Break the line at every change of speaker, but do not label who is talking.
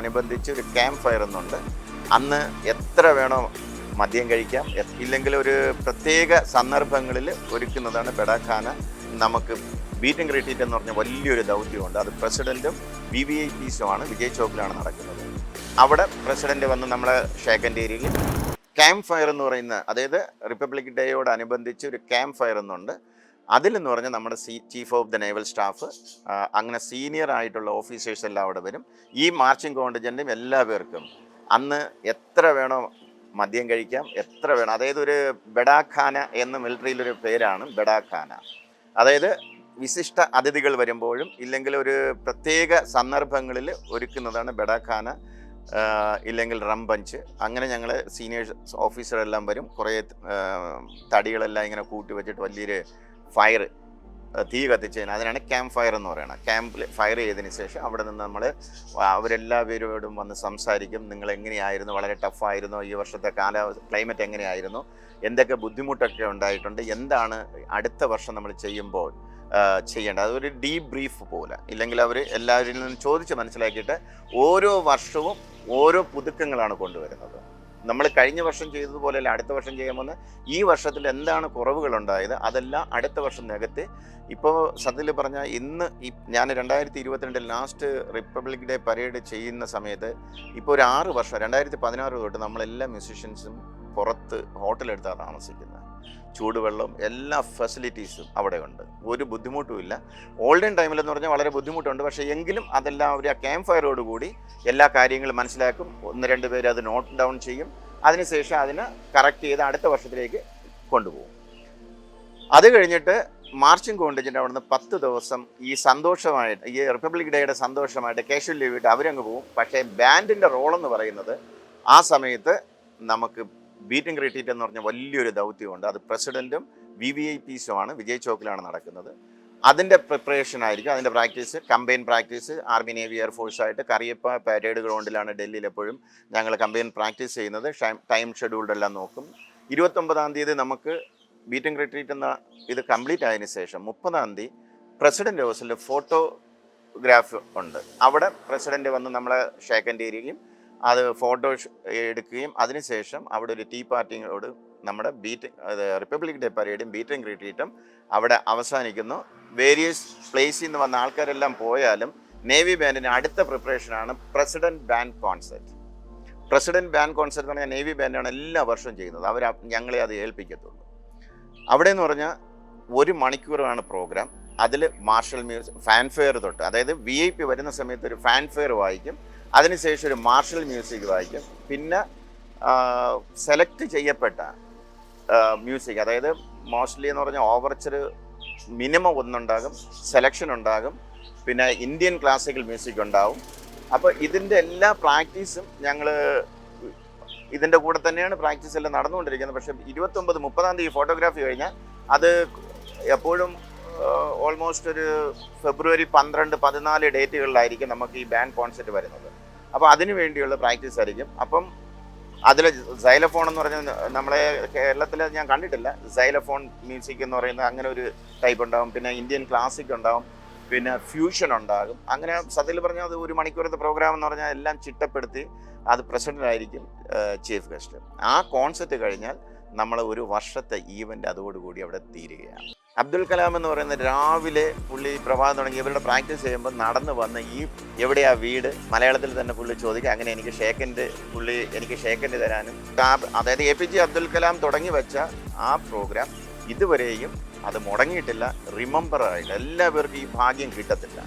അനുബന്ധിച്ച് ഒരു camp fire എന്നുണ്ട്. അന്ന് എത്ര വേണോ മദ്യം കഴിക്കാം. ഇല്ലെങ്കിൽ ഒരു പ്രത്യേക സന്ദർഭങ്ങളിൽ ഒരുക്കുന്നതാണ് ബെഡാഖാന. നമുക്ക് ബീറ്റിംഗ് ആൻഡ് റിട്രീറ്റ് എന്ന് പറഞ്ഞ വലിയൊരു ദൗത്യമുണ്ട്. അത് പ്രസിഡന്റും വി വി ഐ പീസുമാണ് വിജയ് ചോക്കിലാണ് നടക്കുന്നത്. അവിടെ പ്രസിഡന്റ് വന്ന് നമ്മളെ ഷേക്കന്റെ ഏരിയയിൽ ക്യാമ്പ് ഫയർ എന്ന് പറയുന്ന അതായത് റിപ്പബ്ലിക് ഡേയോടനുബന്ധിച്ച് ഒരു ക്യാമ്പ് ഫയർ എന്നുണ്ട്. അതിലെന്ന് പറഞ്ഞാൽ നമ്മുടെ C chief of the naval staff അങ്ങനെ സീനിയർ ആയിട്ടുള്ള ഓഫീസേഴ്സ് എല്ലാം അവിടെ വരും. ഈ മാർച്ചിങ് കോണ്ടിജന്റും എല്ലാ പേർക്കും അന്ന് എത്ര വേണോ മദ്യം കഴിക്കാം എത്ര വേണം. അതായത് ഒരു ബെഡാഖാന എന്ന മിലിറ്ററിയിലൊരു പേരാണ് ബെഡാഖാന. അതായത് വിശിഷ്ട അതിഥികൾ വരുമ്പോഴും ഇല്ലെങ്കിൽ ഒരു പ്രത്യേക സന്ദർഭങ്ങളിൽ ഒരുക്കുന്നതാണ് ബെഡാഖാന ഇല്ലെങ്കിൽ റം പഞ്ച് അങ്ങനെ ഞങ്ങൾ സീനിയേഴ്സ് ഓഫീസറെല്ലാം വരും. കുറേ തടികളെല്ലാം ഇങ്ങനെ കൂട്ടി വെച്ചിട്ട് വലിയൊരു ഫയർ തീ കത്തിച്ചതിന് അതിനാണ് ക്യാമ്പ് ഫയർ എന്ന് പറയുന്നത്. ക്യാമ്പിൽ ഫയർ ചെയ്തതിന് ശേഷം അവിടെ നിന്ന് നമ്മൾ അവരെല്ലാവരോടും വന്ന് സംസാരിക്കും. നിങ്ങൾ എങ്ങനെയായിരുന്നു വളരെ ടഫായിരുന്നു ഈ വർഷത്തെ കാലാവസ്ഥ ക്ലൈമറ്റ് എങ്ങനെയായിരുന്നു? എന്തൊക്കെ ബുദ്ധിമുട്ടൊക്കെ ഉണ്ടായിട്ടുണ്ട്? എന്താണ് അടുത്ത വർഷം നമ്മൾ ചെയ്യുമ്പോൾ ചെയ്യേണ്ടത്? അതൊരു ഡീപ് ബ്രീഫ് പോലെ. ഇല്ലെങ്കിൽ അവർ എല്ലാവരിൽ നിന്നും ചോദിച്ച് മനസ്സിലാക്കിയിട്ട് ഓരോ വർഷവും ഓരോ പുതുക്കങ്ങളാണ് കൊണ്ടുവരുന്നത്. നമ്മൾ കഴിഞ്ഞ വർഷം ചെയ്തതുപോലെയല്ല അടുത്ത വർഷം ചെയ്യാമെന്ന് ഈ വർഷത്തിൽ എന്താണ് കുറവുകൾ ഉണ്ടായത് അതെല്ലാം അടുത്ത വർഷം നികത്തി. ഇപ്പോൾ സത്യത്തിൽ പറഞ്ഞാൽ ഇന്ന് ഞാൻ രണ്ടായിരത്തി ഇരുപത്തിരണ്ടിൽ ലാസ്റ്റ് റിപ്പബ്ലിക് ഡേ പരേഡ് ചെയ്യുന്ന സമയത്ത് ഇപ്പോൾ ഒരു ആറ് വർഷം രണ്ടായിരത്തി പതിനാറ് തൊട്ട് നമ്മളെല്ലാ മ്യൂസീഷ്യൻസും പുറത്ത് ഹോട്ടലെടുത്താണ് താമസിക്കുന്നത്. ചൂടുവെള്ളം എല്ലാ ഫെസിലിറ്റീസും അവിടെ ഉണ്ട് ഒരു ബുദ്ധിമുട്ടുമില്ല. ഓൾഡൻ ടൈമിലെന്ന് പറഞ്ഞാൽ വളരെ ബുദ്ധിമുട്ടുണ്ട്. പക്ഷേ എങ്കിലും അതെല്ലാം അവർ ആ ക്യാമ്പ് ഫയറോട് കൂടി എല്ലാ കാര്യങ്ങളും മനസ്സിലാക്കും. ഒന്ന് രണ്ട് പേര് അത് നോട്ട് ഡൗൺ ചെയ്യും. അതിനുശേഷം അതിന് കറക്റ്റ് ചെയ്ത് അടുത്ത വർഷത്തിലേക്ക് കൊണ്ടുപോകും. അത് കഴിഞ്ഞിട്ട് മാർച്ചിങ് കോണ്ടിജന്റ് അവിടുന്ന് പത്ത് ദിവസം ഈ സന്തോഷമായിട്ട് ഈ റിപ്പബ്ലിക് ഡേയുടെ സന്തോഷമായിട്ട് കാഷ്വൽ ലീവ് ഇട്ട് അവരങ്ങ് പോകും പക്ഷേ ബാൻഡിന്റെ റോളെന്ന് പറയുന്നത് ആ സമയത്ത് നമുക്ക് ബീറ്റിംഗ് റിട്രീറ്റ് എന്ന് പറഞ്ഞ വലിയൊരു ദൗത്യമുണ്ട്. അത് പ്രസിഡന്റും വി വി ഐ പീസുമാണ് വിജയ് ചോക്കിലാണ് നടക്കുന്നത്. അതിന്റെ പ്രിപ്പറേഷൻ ആയിരിക്കും. അതിന്റെ practice combine practice army navy എയർഫോഴ്സായിട്ട് Cariappa parade ഗ്രൗണ്ടിലാണ് ഡൽഹിയിൽ എപ്പോഴും ഞങ്ങൾ കമ്പൈൻ പ്രാക്ടീസ് ചെയ്യുന്നത്. ടൈം ഷെഡ്യൂൾഡ് എല്ലാം നോക്കും. ഇരുപത്തൊമ്പതാം തീയതി നമുക്ക് ബീറ്റിംഗ് റിട്രീറ്റ് എന്ന ഇത് കംപ്ലീറ്റ് ആയതിനു ശേഷം മുപ്പതാം തീയതി പ്രസിഡന്റ് ഹൗസിൽ ഫോട്ടോഗ്രാഫ് ഉണ്ട്. അവിടെ പ്രസിഡന്റ് വന്ന് നമ്മളെ ഷേക്കന്റെ ഏരിയയും അത് ഫോട്ടോ എടുക്കുകയും അതിനുശേഷം അവിടെ ഒരു ടീ പാർട്ടിയോട് നമ്മുടെ ബീറ്റ് റിപ്പബ്ലിക് ഡേ പരേഡും ബീറ്റിംഗ് റിട്രീറ്റും അവിടെ അവസാനിക്കുന്നു. വേരിയസ് പ്ലേസിൽ നിന്ന് വന്ന ആൾക്കാരെല്ലാം പോയാലും നേവി ബാൻഡിന് അടുത്ത പ്രിപ്പറേഷനാണ് president band concert. President band concert എന്ന് പറഞ്ഞാൽ നേവി ബാൻഡാണ് എല്ലാ വർഷവും ചെയ്യുന്നത്. അവർ ഞങ്ങളെ അത് ഏൽപ്പിക്കത്തുള്ളൂ. അവിടെ എന്ന് പറഞ്ഞാൽ ഒരു മണിക്കൂറാണ് പ്രോഗ്രാം അതിൽ മാർഷൽ മ്യൂസിക് ഫാൻഫെയർ തൊട്ട് അതായത് വി ഐ പി വരുന്ന സമയത്ത് ഒരു ഫാൻഫെയർ വായിക്കും. അതിനുശേഷം ഒരു മാർഷൽ മ്യൂസിക് വായിക്കും. പിന്നെ സെലക്ട് ചെയ്യപ്പെട്ട മ്യൂസിക് അതായത് മോസ്റ്റ്ലി എന്ന് പറഞ്ഞാൽ ഓവർച്ചർ മിനിമം ഒന്നുണ്ടാകും സെലക്ഷൻ ഉണ്ടാകും പിന്നെ ഇന്ത്യൻ ക്ലാസിക്കൽ മ്യൂസിക് ഉണ്ടാവും. അപ്പോൾ ഇതിന്റെ എല്ലാ പ്രാക്ടീസും ഞങ്ങൾ ഇതിന്റെ കൂടെ തന്നെയാണ് പ്രാക്ടീസ് എല്ലാം നടന്നുകൊണ്ടിരിക്കുന്നത്. പക്ഷേ ഇരുപത്തൊമ്പത് മുപ്പതാം തീയതി ഫോട്ടോഗ്രാഫി കഴിഞ്ഞാൽ അത് എപ്പോഴും ഓൾമോസ്റ്റ് ഒരു ഫെബ്രുവരി പന്ത്രണ്ട് പതിനാല് ഡേറ്റുകളിലായിരിക്കും നമുക്ക് ഈ ബാൻഡ് കോൺസെർട്ട് വരുന്നത്. അപ്പോൾ അതിനു വേണ്ടിയുള്ള പ്രാക്ടീസ് ആയിരിക്കും. അപ്പം അതിൽ സൈലഫോൺ എന്ന് പറഞ്ഞ നമ്മളെ കേരളത്തിൽ ഞാൻ കണ്ടിട്ടില്ല. സൈലഫോൺ മ്യൂസിക് എന്ന് പറയുന്ന അങ്ങനെ ഒരു ടൈപ്പ് ഉണ്ടാകും പിന്നെ ഇന്ത്യൻ ക്ലാസിക് ഉണ്ടാകും പിന്നെ ഫ്യൂഷൻ ഉണ്ടാകും. അങ്ങനെ സത്യത്തിൽ പറഞ്ഞാൽ അത് ഒരു മണിക്കൂറത്തെ പ്രോഗ്രാം എന്ന് പറഞ്ഞാൽ എല്ലാം ചിട്ടപ്പെടുത്തി അത് പ്രസിഡന്റ് ആയിരിക്കും ചീഫ് ഗസ്റ്റ് ആ കോൺസെപ്റ്റ് കഴിഞ്ഞാൽ നമ്മൾ ഒരു വർഷത്തെ ഈവന്റ് അതോടുകൂടി അവിടെ തീരുകയാണ്. അബ്ദുൽ കലാം എന്ന് പറയുന്ന രാവിലെ പുള്ളി പ്രഭാതം തുടങ്ങി ഇവരുടെ പ്രാക്ടീസ് ചെയ്യുമ്പോൾ നടന്നു വന്ന് ഈ എവിടെയാ വീട്? മലയാളത്തിൽ തന്നെ പുള്ളി ചോദിക്കുക അങ്ങനെ എനിക്ക് ഷേക്കൻഡ് പുള്ളി എനിക്ക് ഷേക്കൻഡ് തരാനും. അതായത് A P J Abdul Kalam തുടങ്ങി വെച്ച ആ പ്രോഗ്രാം ഇതുവരെയും അത് മുടങ്ങിയിട്ടില്ല. റിമംബർ ആയിട്ട് എല്ലാവർക്കും ഈ ഭാഗ്യം കിട്ടത്തില്ല.